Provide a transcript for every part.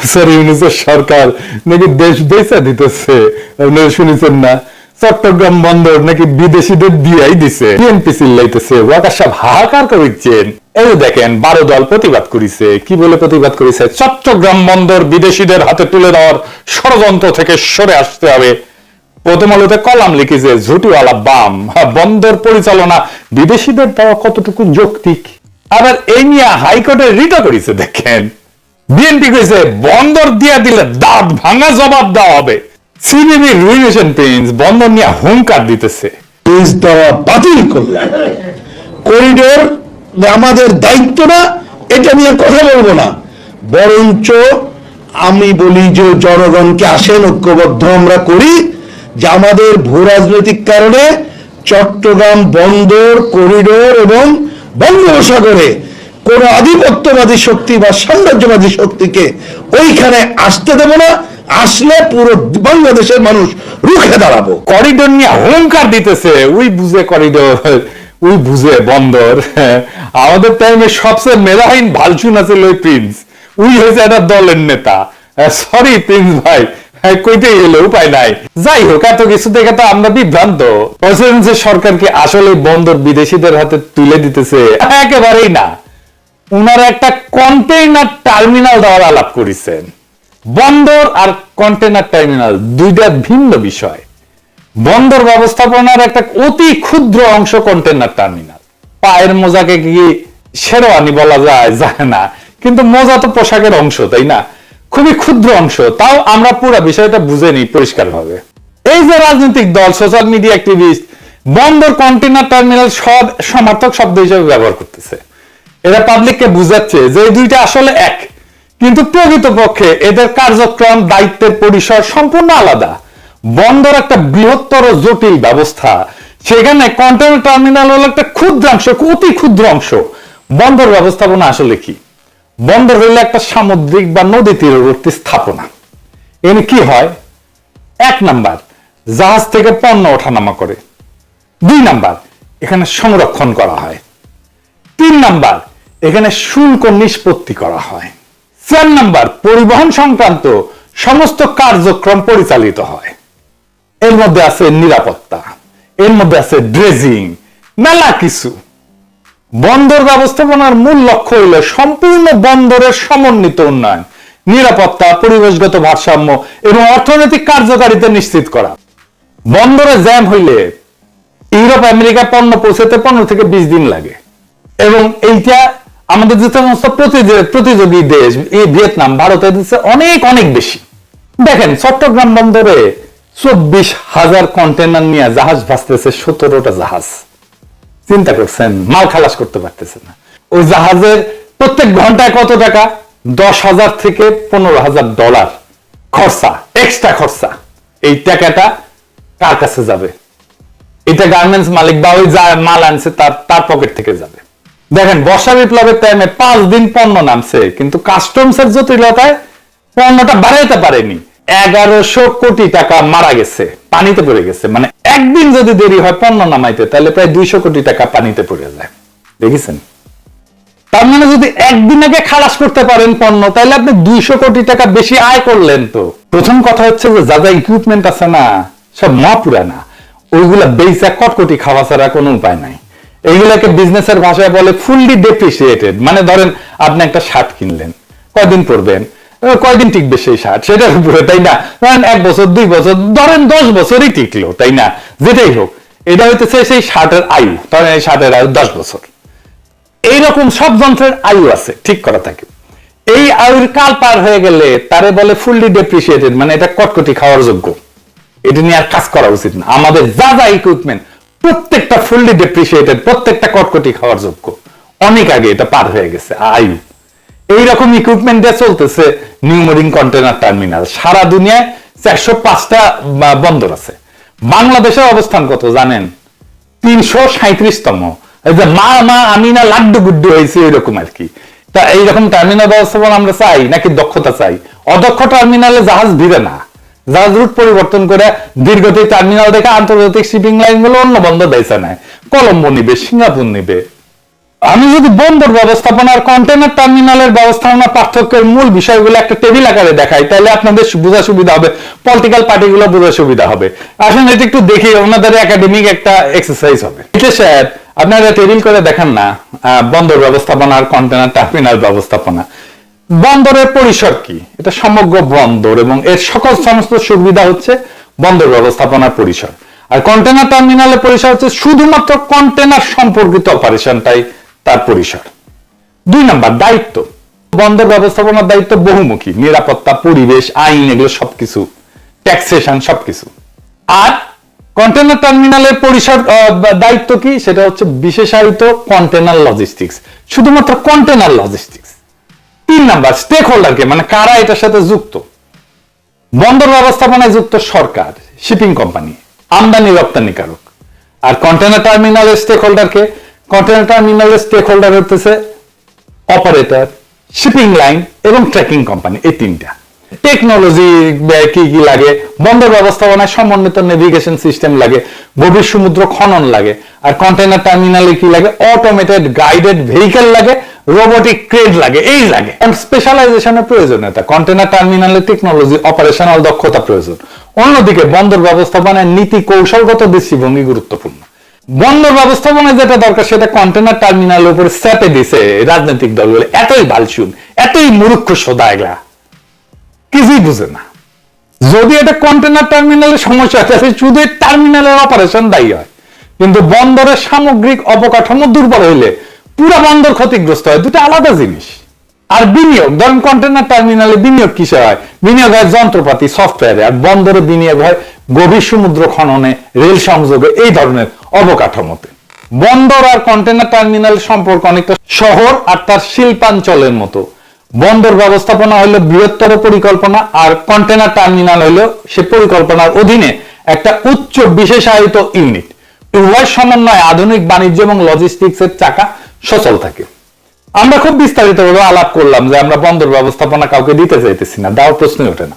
Professor ইউনুসের সরকার নাকি দেশ বেচা দিতেছে? আপনারা শুনেছেন না? চট্টগ্রাম বন্দর নাকি বিদেশিদের দিয়াই দিছে। বিএনপি চিল্লাইতেছে, ওয়াকার সব হাহাকার করেছেন এই দেখেন, বারো দল প্রতিবাদ করেছে। কি বলে প্রতিবাদ করেছে? চট্টগ্রাম বন্দর বিদেশিদের হাতে তুলে দেওয়ার ষড়যন্ত্র থেকে সরে আসতে হবে। প্রথম আলোতে কলাম লিখেছে, ঝুটিওয়ালা বাম। বন্দর পরিচালনা বিদেশিদের দেওয়া কতটুকু যৌক্তিক? আবার এই নিয়ে হাইকোর্টে রিটও করেছে, দেখেন। বিএনপি কইছে বন্দর দিয়া দিলে দাঁত ভাঙা জবাব দেওয়া হবে। সিবিবি রুইনেশন পেন্স বন্দর নিয়ে হুঙ্কার দিতেছে। পিস দেওয়া বাতিল করলেন করিডোর আমাদের দায়িত্ব না এটা নিয়ে কথা বলব না। বরঞ্চ আমি বলি যে জনগণকে আসেন, ঐক্যবদ্ধ আমরা করি যে আমাদের ভূ রাজনৈতিক কারণে চট্টগ্রাম বন্দর করিডোর এবং বঙ্গোপসাগরে কোন আধিপত্যবাদী শক্তি বা সাম্রাজ্যবাদী শক্তিকে ওইখানে আসতে দেব না আসলে পুরো বাংলাদেশের মানুষ রুখে দাঁড়াবো। করিডোর নিয়ে হুঙ্কার দিতেছে ওই বুঝে করিডোর ওই বুঝে বন্দর। আমাদের টাইমে সবচেয়ে মেধাহীন ভালচুন আছে ওই প্রিন্স। উই হয়েছে একটা দলের নেতা। সরি প্রিন্স ভাই হ্যাঁ, কইতেই এলো উপায় নাই। যাই হোক এত কিছু দেখে তো আমরা বিভ্রান্ত। প্রেসিডেন্সির সরকার কি আসলে বন্দর বিদেশিদের হাতে তুলে দিতেছে একেবারেই না। উনারা একটা কন্টেইনার টার্মিনাল দেওয়ার আলাপ করেছেন। বন্দর আর কন্টেইনার টার্মিনাল দুইটা ভিন্ন বিষয়। বন্দর ব্যবস্থাপনার একটা অতি ক্ষুদ্র অংশ কন্টেইনার টার্মিনাল পায়ের মোজাকে কি শেরওয়ানি বলা যায়? যায় না। কিন্তু মোজা তো পোশাকের অংশ, তাই না? খুবই ক্ষুদ্র অংশ। তাও আমরা পুরো বিষয়টা বুঝে নিই পরিষ্কার ভাবে এই যে রাজনৈতিক দল সোশ্যাল মিডিয়া অ্যাক্টিভিস্ট বন্দর কন্টেইনার টার্মিনাল সব সমার্থক শব্দ হিসেবে ব্যবহার করতেছে। এরা পাবলিককে বুঝাচ্ছে যে দুইটা আসলে এক। কিন্তু প্রকৃতপক্ষে এদের কার্যক্রম, দায়িত্বের পরিসর সম্পূর্ণ আলাদা। বন্দর একটা বৃহত্তর জটিল ব্যবস্থা। সেখানে কন্টেনার টার্মিনাল হলো একটা ক্ষুদ্রাংশ অতি ক্ষুদ্র অংশ। বন্দর ব্যবস্থাপনা আসলে কি? বন্দর হইলে একটা সামুদ্রিক বা নদী তীরবর্তী স্থাপনা। এখানে কি হয়? এক নাম্বার, জাহাজ থেকে পণ্য ওঠানামা করে। দুই নাম্বার, এখানে সংরক্ষণ করা হয়। তিন নাম্বার এখানে শুল্ক নিষ্পত্তি করা হয়। চার নাম্বার, পরিবহন সংক্রান্ত সমস্ত কার্যক্রম পরিচালিত হয়। এর মধ্যে আছে নিরাপত্তা, এর মধ্যে আছে ড্রেজিং মেলা কিছু। বন্দর ব্যবস্থাপনার মূল লক্ষ্য হইল সম্পূর্ণ বন্দরের সমন্বিত উন্নয়ন, নিরাপত্তা, পরিবেশগত ভারসাম্য এবং অর্থনৈতিক কার্যকারিতা নিশ্চিত করা। বন্দরে জ্যাম হইলে ইউরোপ, আমেরিকা পণ্য পৌঁছাতে পনেরো থেকে বিশ দিন লাগে। এবং এইটা আমাদের যে সমস্ত প্রতিযোগী- দেশ, এই ভিয়েতনাম ভারতের দেশে অনেক অনেক বেশি। দেখেন, চট্টগ্রাম বন্দরে চব্বিশ হাজার কন্টেনার নিয়ে জাহাজ ভাসতেছে, সতেরোটা জাহাজ। চিন্তা করছেন, মাল খালাস করতে পারতেছে না। ওই জাহাজের প্রত্যেক ঘন্টায় কত টাকা? দশ হাজার থেকে পনেরো হাজার ডলার খরচা এক্সট্রা খরচা। এই টাকাটা কার কাছে যাবে? এটা গার্মেন্টস মালিক বা ওই যা মাল আনছে তার তার পকেট থেকে যাবে। দেখেন, বর্ষা বিপ্লবের টাইমে পাঁচ দিন পণ্য নামছে, কিন্তু কাস্টমস এর জটিলতায় পণ্যটা বাড়াইতে পারেনি। এগারোশো কোটি টাকা মারা গেছে, পানিতে পড়ে গেছে। মানে একদিন যদি দেরি হয় পণ্য নামাইতে, তাহলে প্রায় দুইশো কোটি টাকা পানিতে পড়ে যায়। দেখেছেন? তার মানে যদি একদিন আগে খালাস করতে পারেন পণ্য, তাহলে আপনি দুইশো কোটি টাকা বেশি আয় করলেন তো। প্রথম কথা হচ্ছে যে, যা যা ইকুইপমেন্ট আছে না, সব মা পুরানা ওইগুলা বেচা কটকটি খাওয়া ছাড়া কোনো উপায় নাই। এইগুলাকে বিজনেসের ভাষায় বলে ফুললি ডেপ্রিসিয়েটেড মানে ধরেন, আপনি একটা শার্ট কিনলেন, কয়দিন পরবেন? কয়দিন টিকবে সেই শার্ট? সেটার উপরে, তাই না? ধরেন এক বছর, দুই বছর, ধরেন দশ বছরই টিকলো, তাই না? যেটাই হোক, এটা হইতেছে সেই শার্টের আয়ু। ধরেন এই শার্টের আয়ু দশ বছর। এইরকম সব যন্ত্রের আয়ু আছে, ঠিক করা থাকে। এই আয়ুর কাল পার হয়ে গেলে তারে বলে ফুললি ডেপ্রিসিয়েটেড মানে এটা কটকটি খাওয়ার যোগ্য। এটা নিয়ে আর কাজ করা উচিত না। আমাদের যা যা ইকুইপমেন্ট প্রত্যেকটা ফুললি ডেপ্রিসিয়েটেড প্রত্যেকটা কটকটি খাওয়ার যোগ্য। অনেক আগে এটা পার হয়ে গেছে আয়ু এইরকম ইকুইপমেন্ট দিয়ে চলতেছে নিউমোরিং কন্টেনার টার্মিনাল সারা দুনিয়ায় চারশো পাঁচটা বন্দর আছে। বাংলাদেশের অবস্থান কত জানেন? তিনশো সাঁত্রিশতম যে মা মা, আমি না লাড্ডু গুড্ডু হয়েছে এরকম আর কি। তা এইরকম টার্মিনাল ব্যবস্থাপনা আমরা চাই, নাকি দক্ষতা চাই? অদক্ষ টার্মিনালে জাহাজ ভিড়ে না। জাহাজ রুট পরিবর্তন করে দীর্ঘতি টার্মিনাল দেখে আন্তর্জাতিক শিপিং লাইনগুলো অন্য বন্ধ বেছে নেয়। কলম্বো নিবে সিঙ্গাপুর নিবে। আমি যদি বন্দর ব্যবস্থাপনা আর কন্টেনার টার্মিনালের ব্যবস্থাপনা পার্থক্যের মূল বিষয়গুলো একটা টেবিল আকারে দেখাই, তাহলে আপনাদের বোঝা সুবিধা হবে পলিটিক্যাল পার্টিগুলো বোঝা সুবিধা হবে। আসলে এটা একটু দেখি, ওনাদের একাডেমিক একটা এক্সারসাইজ হবে। এটা স্যার, আপনারা টেবিল করে দেখান না বন্দর ব্যবস্থাপনা আর কন্টেনার টার্মিনাল ব্যবস্থাপনা। বন্দরের পরিসর কি? এটা সমগ্র বন্দর এবং এর সকল সমস্ত সুবিধা হচ্ছে বন্দর ব্যবস্থাপনার পরিসর। আর কন্টেনার টার্মিনালের পরিসর হচ্ছে শুধুমাত্র কন্টেনার সম্পর্কিত অপারেশনটাই তার পরিসর। দুই নাম্বার, দায়িত্ব। বন্দর ব্যবস্থাপনার দায়িত্ব বহুমুখী। নিরাপত্তা, পরিবেশ, আইন, এগুলো সবকিছু। ট্যাক্সেশন সবকিছু। আর কন্টেনার টার্মিনালের পরিসর দায়িত্ব কি? সেটা হচ্ছে বিশেষায়িত কন্টেনার লজিস্টিক্স শুধুমাত্র কন্টেনার লজিস্টিক্স তিন নাম্বার স্টেক হোল্ডারকে মানে কারা এটার সাথে যুক্ত? বন্দর ব্যবস্থাপনায় যুক্ত সরকার শিপিং কোম্পানি আমদানি রপ্তানিকারক আর কন্টেনার টার্মিনালের স্টেক হোল্ডারকে কন্টেনার টার্মিনালের স্টেক হোল্ডার হতেছে অপারেটর শিপিং লাইন এবং ট্রেকিং কোম্পানি এই তিনটা। টেকনোলজি কি কি লাগে? বন্দর ব্যবস্থাপনায় সমন্বিত নেভিগেশন সিস্টেম লাগে, গভীর সমুদ্র খনন লাগে, আর কন্টেনার টার্মিনালে কি লাগে? অটোমেটেড গাইডেড ভেহিকেল লাগে রোবোটিক ক্রেড লাগে, এই লাগে। স্পেশালাইজেশনের প্রয়োজনীয়তা কন্টেনার টার্মিনালে টেকনোলজি অপারেশনাল দক্ষতা প্রয়োজন। অন্যদিকে, বন্দর ব্যবস্থাপনায় নীতি কৌশলগত দৃষ্টিভঙ্গি গুরুত্বপূর্ণ। বন্দর ব্যবস্থাপনায় যেটা দরকার, সেটা কন্টেনার টার্মিনালের উপরে স্যাপে দিছে রাজনৈতিক দলগুলো। এতই বালসুন, এতই মূর্খ সোদা এগুলা। কিছুই বুঝে না। যদি এটা কন্টেনার টার্মিনালের সমস্যা তাহলে শুধু টার্মিনালের অপারেশন দায়ী হয়। কিন্তু বন্দরের সামগ্রিক অবকাঠামো দুর্বল হইলে পুরো বন্দর ক্ষতিগ্রস্ত হয়, দুটো আলাদা জিনিস। আর বিনিয়োগ, ধরেন কন্টেনার টার্মিনালে বিনিয়োগ কিসে হয়? বিনিয়োগ হয় যন্ত্রপাতি সফটওয়্যারে আর বন্দরে বিনিয়োগ হয় গভীর সমুদ্র খননে, রেল সংযোগে, এই ধরনের অবকাঠামোতে। বন্দর আর কন্টেনার টার্মিনাল সম্পর্ক অনেকটা শহর আর তার শিল্পাঞ্চলের মতো। বন্দর ব্যবস্থাপনা হলো বৃহত্তর পরিকল্পনা আর কন্টেনার টার্মিনাল হলো সে পরিকল্পনার অধীনে একটা উচ্চ বিশেষায়িত ইউনিট উভয় সমন্বয় আধুনিক বাণিজ্য এবং লজিস্টিক্স এর চাকা সচল থাকে। আমরা খুব বিস্তারিত ভাবে আলাপ করলাম যে আমরা বন্দর ব্যবস্থাপনা কাউকে দিতে চাইতেছি না দেওয়ার প্রশ্নই ওঠে না।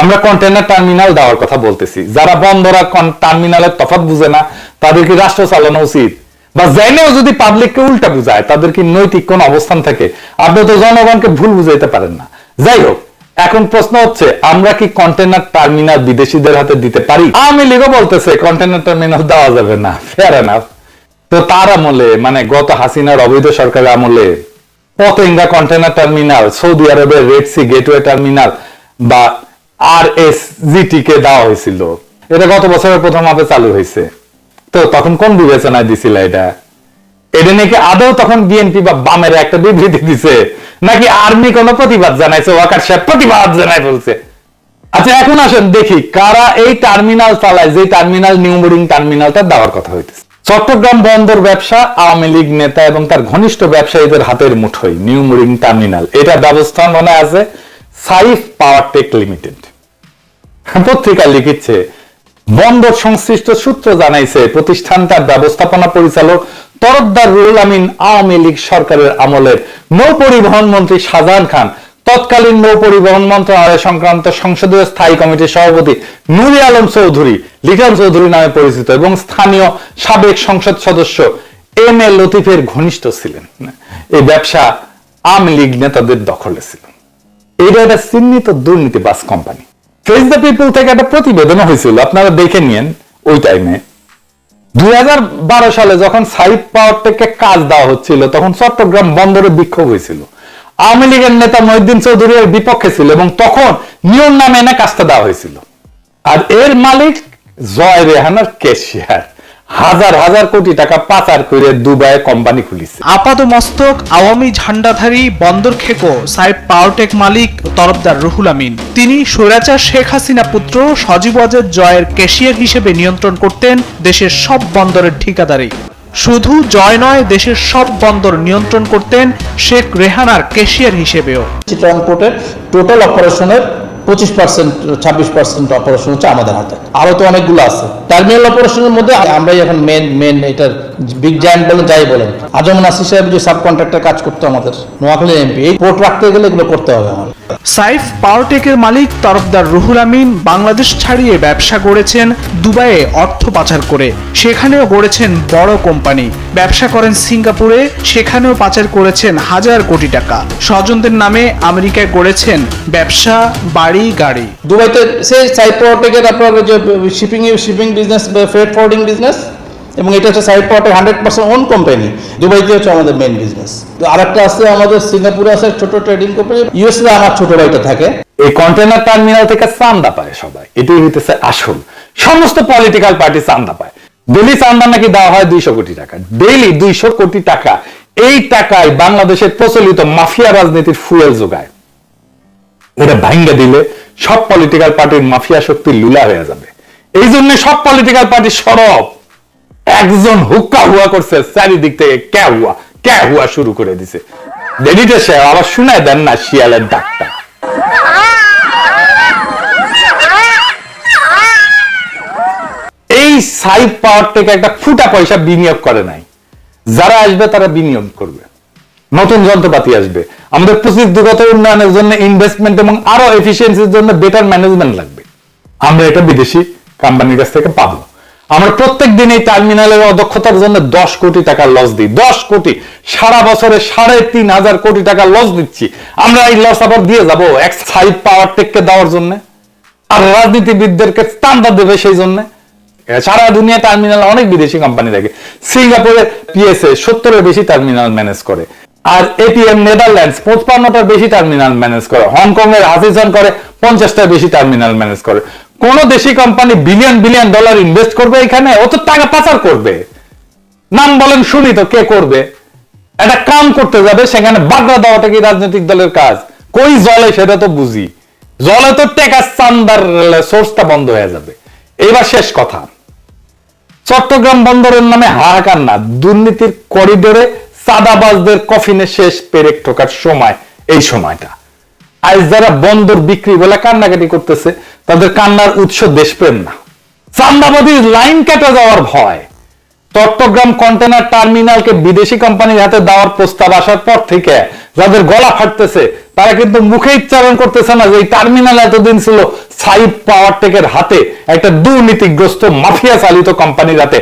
আমরা কন্টেনার টার্মিনাল দেওয়ার কথা বলতেছি। যারা বন্দর আর টার্মিনালের তফাৎ বুঝে না, তাদের কি রাষ্ট্র চালানো উচিত? বা জেনেও যদি পাবলিককে উল্টা বুঝায়, তাদের কি নৈতিক কোন অবস্থান থাকে? আপনি তো জনগণকে ভুল বুঝাইতে পারেন না। যাই হোক, এখন প্রশ্ন হচ্ছে, আমরা কি কন্টেনার টার্মিনাল বিদেশিদের হাতে দিতে পারি? আওয়ামী লীগও বলতেছে কন্টেনার টার্মিনাল দেওয়া যাবে না। ফেয়ার এনাফ তো তার আমলে মানে গত হাসিনার অবৈধ সরকারের আমলে, পতেঙ্গা কন্টেনার টার্মিনাল সৌদি আরবের রেড সি গেটওয়ে টার্মিনাল বা আর এস জিটি কে দেওয়া হয়েছিল। এটা গত বছরের প্রথম হাফে চালু হয়েছে। তো তখন কোন বিবেচনায় দিছিল এটা? এটা নাকি আদৌ তখন বিএনপি বা বামের একটা বিবৃতি দিছে? নাকি আর্মি কোনো প্রতিবাদ জানাইছে? ওয়াকার সাহেব প্রতিবাদ জানাই বলছে। আচ্ছা এখন আসেন, দেখি কারা এই টার্মিনাল চালায়, যে টার্মিনাল নিউ বোর্ডিং টার্মিনালটা দেওয়ার কথা হইতেছে। চট্টগ্রাম বন্দর ব্যবসা, আওয়ামী লীগ নেতা এবং তার ঘনিষ্ঠ ব্যবসায়ীদের হাতের মুঠোয়, নিউ বোর্ডিং টার্মিনাল। এটা ব্যবস্থাপনায় আছে, সাইফ পাওয়ার টেক লিমিটেড। পত্রিকা লিখিচ্ছে বন্দর সংশ্লিষ্ট সূত্র জানাইছে প্রতিষ্ঠানটার ব্যবস্থাপনা পরিচালক তরদ্দার রুল আমিন আওয়ামী লীগ সরকারের আমলের নৌ পরিবহন মন্ত্রী শাহজাহান খান তৎকালীন নৌ পরিবহন মন্ত্রণালয় সংক্রান্ত সংসদীয় স্থায়ী কমিটির সভাপতি নুরি আলম চৌধুরী, লিটন চৌধুরী নামে পরিচিত এবং স্থানীয় সাবেক সংসদ সদস্য এম এ লতিফের ঘনিষ্ঠ ছিলেন। এই ব্যবসা আওয়ামী লীগ নেতাদের দখলে ছিল। এটা একটা চিহ্নিত দুর্নীতিবাস কোম্পানি। ফেস দ্য পিপল থেকে একটা প্রতিবেদন হয়েছিল। আপনারা দেখে নিন ওই টাইমে দুই হাজার বারো সালে যখন সাইড পাওয়ার থেকে কাজ দেওয়া হচ্ছিল, তখন চট্টগ্রাম বন্দরে বিক্ষোভ হয়েছিল। আওয়ামী লীগের নেতা মহিউদ্দিন চৌধুরী এর বিপক্ষে ছিল এবং তখন নিয়ম না মেনে কাজটা দেওয়া হয়েছিল। আর এর মালিক জয় রেহানার কেশিয়ার হাজার হাজার কোটি টাকা পাচার করে দুবাইয়ে কোম্পানি খুলিছে। আপাত মস্তক আওয়ামী ঝান্ডাধারী বন্দর খেকো সাহেব পাওয়ারটেক মালিক তরফদার রুহুল আমিন। তিনি স্বৈরাচার শেখ হাসিনা পুত্র সজীব ওয়াজেদ জয়ের ক্যাশিয়ার হিসেবে নিয়ন্ত্রণ করতেন দেশের সব বন্দরের ঠিকাদারি শুধু জয় নয়, দেশের সব বন্দর নিয়ন্ত্রণ করতেন শেখ রেহানার ক্যাশিয়ার হিসেবেও। চিটাং পোর্টের টোটাল অপারেশনের পঁচিশ পার্সেন্ট ছাব্বিশ পার্সেন্ট অপারেশন হচ্ছে আমাদের হাতে। আরও তো অনেকগুলো আছে। টার্মিনাল অপারেশনের মধ্যে আমরাই এখন মেন মেন এটার বিগ জায়ান্ট বলেন, যাই বলেন। আজম নাসির সাহেব যে সাব কন্ট্রাক্টর কাজ করতো আমাদের, নোয়াখালী এমপি এই পোর্ট রাখতে গেলে এগুলো করতে হবে আমার সাইফ পাওয়ারটেকের মালিক তরফদার রুহুল আমিন বাংলাদেশ ছাড়িয়ে ব্যবসা করেছেন দুবাইয়ে অর্থ পাচার করে। সেখানেও গড়েছেন বড় কোম্পানি। ব্যবসা করেন সিঙ্গাপুরে, সেখানেও পাচার করেছেন হাজার কোটি টাকা। স্বজনদের নামে আমেরিকায় গড়েছেন ব্যবসা, বাড়ি, গাড়ি। দুবাইতে সেই সাইড প্রোটেকের আপনার যে shipping shipping business freight forwarding business এবং এটা হচ্ছে Side Protech hundred percent own company দুবাইতে হচ্ছে আমাদের মেন বিজনেস আর একটা আছে আমাদের সিঙ্গাপুরে আছে ছোট ট্রেডিং কোম্পানি ইউএসএ আমার ছোট ভাইটা থাকে। এই কন্টেনার টার্মিনাল থেকে চান্দা পায় সবাই। এটাই হইতেছে আসল। সমস্ত পলিটিক্যাল পার্টি চান্দা পায়। ডেলি চান্দা নাকি দেওয়া হয় দুইশো কোটি টাকা। ডেলি দুইশো কোটি টাকা। এই টাকায় বাংলাদেশের প্রচলিত মাফিয়া রাজনীতির ফুয়েল যোগায়। এটা ভাঙ্গা দিলে সব পলিটিক্যাল পার্টির মাফিয়া শক্তি লুলা হয়ে যাবে। এই জন্য সব পলিটিক্যাল পার্টি সরব। একজন হুক্কা হুয়া করছে, চারিদিক থেকে ক্যা হুয়া ক্যা হুয়া শুরু করে দিছে। দেরিতে সে, আবার শুনায় দেন না শিয়ালের ডাকটা। এই সাইড পাওয়ার থেকে একটা ফুটা পয়সা বিনিয়োগ করে নাই। যারা আসবে, তারা বিনিয়োগ করবে। নতুন যন্ত্রপাতি আসবে। আমাদের প্রযুক্তিগত উন্নয়নের জন্য ইনভেস্টমেন্ট এবং আরও এফিসিয়েন্সির জন্য বেটার ম্যানেজমেন্ট লাগবে। আমরা এটা বিদেশি কোম্পানির কাছ থেকে পাবো। আমরা প্রত্যেক দিন এই টার্মিনালের অদক্ষতার জন্য দশ কোটি টাকা লস দিই। দশ কোটি। সারা বছরে সাড়ে তিন হাজার কোটি টাকা লস দিচ্ছি। আমরা এই লস আবার দিয়ে যাব এক সাইড পাওয়ার টেককে দেওয়ার জন্য আর রাজনীতিবিদদেরকে স্থানটা দেবে সেই জন্য। সারা দুনিয়া টার্মিনাল অনেক বিদেশি কোম্পানি থাকে। সিঙ্গাপুরে পিএসএ সত্তরের বেশি টার্মিনাল ম্যানেজ করে। আর এটিএম নেদারল্যান্ডস পঁচপান্নটার বেশি টার্মিনাল ম্যানেজ করে। হংকং এর হাসিসন করে পঞ্চাশটার বেশি টার্মিনাল ম্যানেজ করে। কোন দেশি company billion billion dollar invest করবে এখানে? ও তো টাকা পাচার করবে। নাম বলেন, শুনি তো কে করবে। একটা কাম করতে যাবে, সেখানে বাগড়া দেওয়াটা কি রাজনৈতিক দলের কাজ? কই জলে, সেটা তো বুঝি। জলে তো টেকা চান্দার সোর্সটা বন্ধ হয়ে যাবে। এবার শেষ কথা। চট্টগ্রাম বন্দরের নামে হাহাকার না। দুর্নীতির করিডোরে সাদাবাজদের কফিনে শেষ পেরেক ঠোকার সময়, এই সময়টা। আজ যারা বন্দর বিক্রি বলে কান্নাকাটি করতেছে তাদের কান্নার উৎস দেশপ্রেম না। চান্দাবাদীর লাইন কেটে যাওয়ার ভয়। চট্টগ্রাম কন্টেনার টার্মিনালকে বিদেশি কোম্পানির হাতে দেওয়ার প্রস্তাব আসার পর থেকে যাদের গলা ফাটতেছে, তারা কিন্তু মুখে উচ্চারণ করতেছে না যে এই টার্মিনাল এতদিন ছিল সাইড পাওয়ার টেকের হাতে, একটা দুর্নীতিগ্রস্ত মাফিয়া চালিত কোম্পানির হাতে,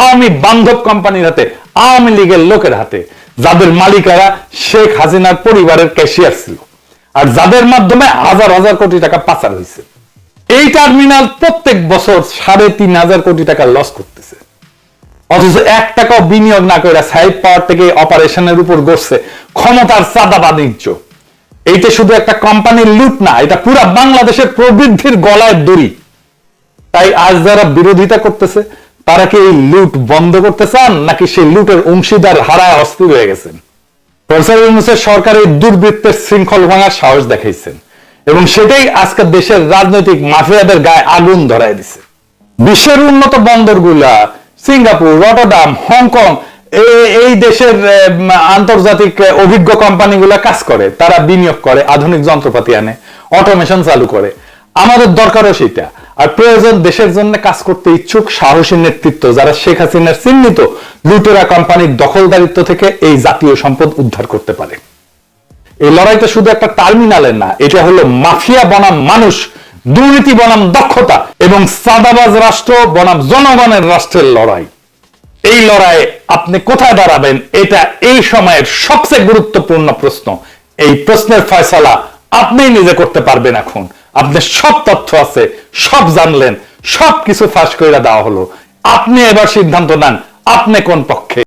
আওয়ামী বান্ধব কোম্পানির হাতে, আওয়ামী লীগের লোকের হাতে, যাদের মালিকারা শেখ হাসিনার পরিবারের ক্যাশিয়ার ছিল। আর যাদের মাধ্যমে হাজার হাজার কোটি টাকা পাচার হয়েছে। এই টার্মিনাল প্রত্যেক বছর সাড়ে তিন হাজার কোটি টাকা লস করতেছে। অথচ এক টাকাও বিনিয়োগ না করে সাইড পাওয়ার থেকে অপারেশনের উপর গড়ছে। ক্ষমতার চাঁদা বাণিজ্য এইটা শুধু একটা কোম্পানির লুট না, এটা পুরা বাংলাদেশের প্রবৃদ্ধির গলায় দড়ি। তাই আজ যারা বিরোধিতা করতেছে, তারা কি এই লুট বন্ধ করতে চান, নাকি সেই লুটের অংশীদার হারায় অস্থির হয়ে গেছেন? প্রফেসর সরকার এই দুর্বৃত্তের শৃঙ্খল ভাঙার সাহস দেখাইছেন। এবং সেটাই আজকে দেশের রাজনৈতিক মাফিয়াদের গায়ে আগুন ধরায় দিছে। বিশ্বের উন্নত বন্দরগুলা, সিঙ্গাপুর, রটরডাম, হংকং এই দেশের আন্তর্জাতিক অভিজ্ঞ কোম্পানিগুলো কাজ করে, তারা বিনিয়োগ করে, আধুনিক যন্ত্রপাতি আনে, অটোমেশন চালু করে। আমাদের দরকারও সেটা। আর প্রয়োজন দেশের জন্য কাজ করতে ইচ্ছুক, সাহসী নেতৃত্ব, যারা শেখ হাসিনার চিহ্নিত লুটেরা কোম্পানির দখলদারিত্ব থেকে এই জাতীয় সম্পদ উদ্ধার করতে পারে। এই লড়াইটা শুধু একটা টার্মিনালের না, এটা হলো মাফিয়া বনাম মানুষ, দুর্নীতি বনাম দক্ষতা এবং সাদাবাজ রাষ্ট্র বনাম জনগণের রাষ্ট্রের লড়াই। এই লড়াইয়ে আপনি কোথায় দাঁড়াবেন, এটা এই সময়ের সবচেয়ে গুরুত্বপূর্ণ প্রশ্ন। এই প্রশ্নের ফয়সালা আপনি নিজে করতে পারবেন এখন। আপনার সব তথ্য আছে, সব জানলেন সব কিছু ফাঁস করে দেওয়া হলো। আপনি এবার সিদ্ধান্ত নেন, আপনি কোন পক্ষ